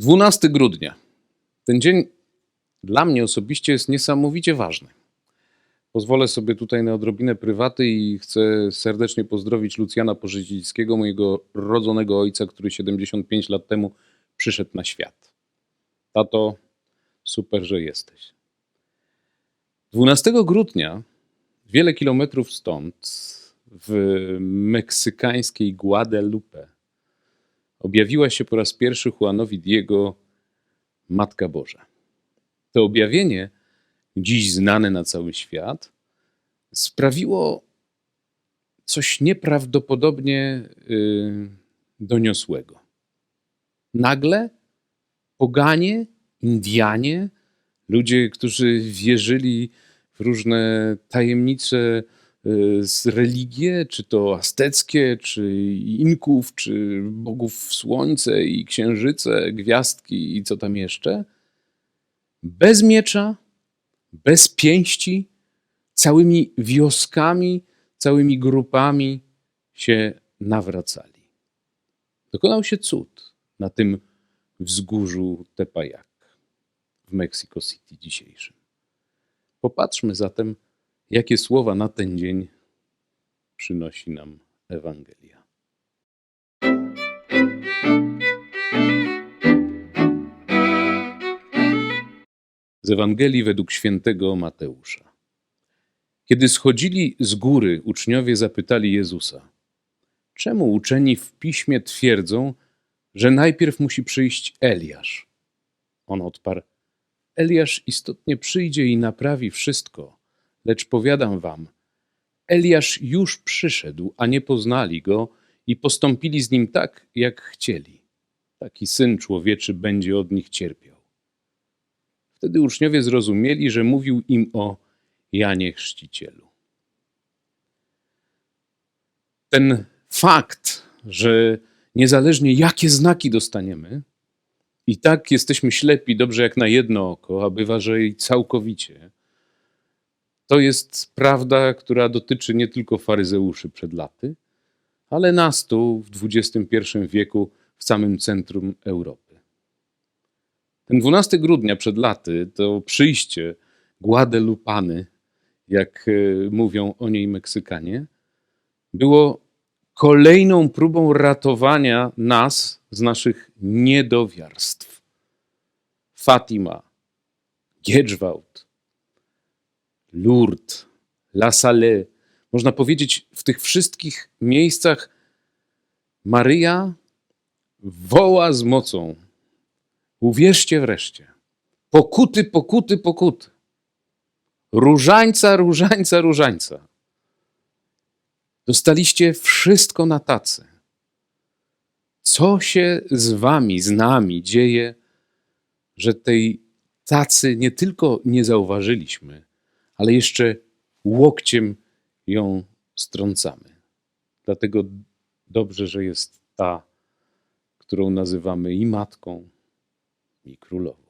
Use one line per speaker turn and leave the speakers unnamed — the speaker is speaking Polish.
12 grudnia. Ten dzień dla mnie osobiście jest niesamowicie ważny. Pozwolę sobie tutaj na odrobinę prywaty i chcę serdecznie pozdrowić Lucjana Pożycickiego, mojego rodzonego ojca, który 75 lat temu przyszedł na świat. Tato, super, że jesteś. 12 grudnia, wiele kilometrów stąd, w meksykańskiej Guadalupe, objawiła się po raz pierwszy Juanowi Diego Matka Boża. To objawienie, dziś znane na cały świat, sprawiło coś nieprawdopodobnie y, doniosłego. Nagle poganie, Indianie, ludzie, którzy wierzyli w różne tajemnice z religie, czy to azteckie, czy inków, czy bogów słońce i księżyce, gwiazdki i co tam jeszcze, bez miecza, bez pięści, całymi wioskami, całymi grupami się nawracali. Dokonał się cud na tym wzgórzu Tepayac w Mexico City dzisiejszym. Popatrzmy zatem, jakie słowa na ten dzień przynosi nam Ewangelia. Z Ewangelii według świętego Mateusza. Kiedy schodzili z góry, uczniowie zapytali Jezusa: Czemu uczeni w piśmie twierdzą, że najpierw musi przyjść Eliasz? On odparł: Eliasz istotnie przyjdzie i naprawi wszystko, lecz powiadam wam, Eliasz już przyszedł, a nie poznali go i postąpili z nim tak, jak chcieli. Taki syn człowieczy będzie od nich cierpiał. Wtedy uczniowie zrozumieli, że mówił im o Janie Chrzcicielu. Ten fakt, że niezależnie jakie znaki dostaniemy, i tak jesteśmy ślepi dobrze jak na jedno oko, a bywa, że i całkowicie, to jest prawda, która dotyczy nie tylko faryzeuszy przed laty, ale nas tu w XXI wieku w samym centrum Europy. Ten 12 grudnia przed laty to przyjście Guadelupany, jak e, mówią o niej Meksykanie, było kolejną próbą ratowania nas z naszych niedowiarstw. Fatima, Giedżwałt, Lourdes, La Salle. Można powiedzieć, w tych wszystkich miejscach Maryja woła z mocą. Uwierzcie wreszcie. Pokuty, pokuty, pokuty. Różańca, różańca, różańca. Dostaliście wszystko na tacy. Co się z wami, z nami dzieje, że tej tacy nie tylko nie zauważyliśmy, ale jeszcze łokciem ją strącamy. Dlatego dobrze, że jest ta, którą nazywamy i matką, i królową.